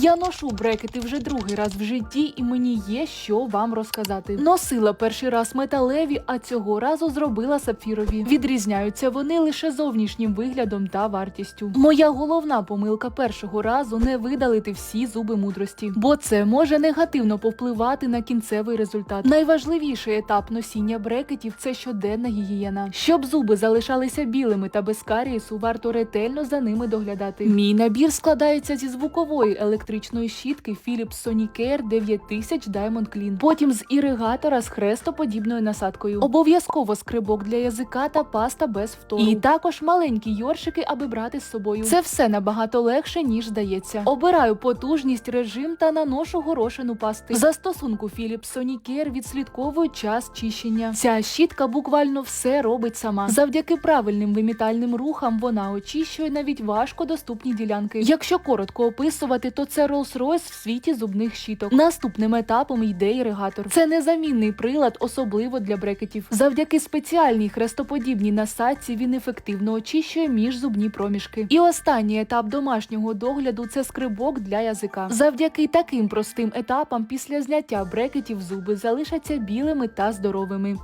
Я ношу брекети вже другий раз в житті, і мені є що вам розказати. Носила перший раз металеві, а цього разу зробила сапфірові. Відрізняються вони лише зовнішнім виглядом та вартістю. Моя головна помилка першого разу не видалити всі зуби мудрості, бо це може негативно повпливати на кінцевий результат. Найважливіший етап носіння брекетів це щоденна гігієна. Щоб зуби залишалися білими та без карієсу, варто ретельно за ними доглядати. Мій набір складається зі звукової електричної щітки Philips Sonicare 9000 Diamond Clean, потім з іригатора з хрестоподібною насадкою. Обов'язково скрибок для язика та паста без втору. І також маленькі йоршики, аби брати з собою. Це все набагато легше ніж здається. Обираю потужність, режим та наношу горошину пасти. Застосунку Philips Sonicare відслідковую час чищення. Ця щітка буквально все робить сама. Завдяки правильним вимітальним рухам вона очищує навіть важко доступні ділянки. Якщо коротко описувати, то це Rolls-Royce в світі зубних щіток. Наступним етапом йде іригатор. Це незамінний прилад, особливо для брекетів. Завдяки спеціальній хрестоподібній насадці він ефективно очищує міжзубні проміжки. І останній етап домашнього догляду це скрибок для язика. Завдяки таким простим етапам після зняття брекетів зуби залишаться білими та здоровими.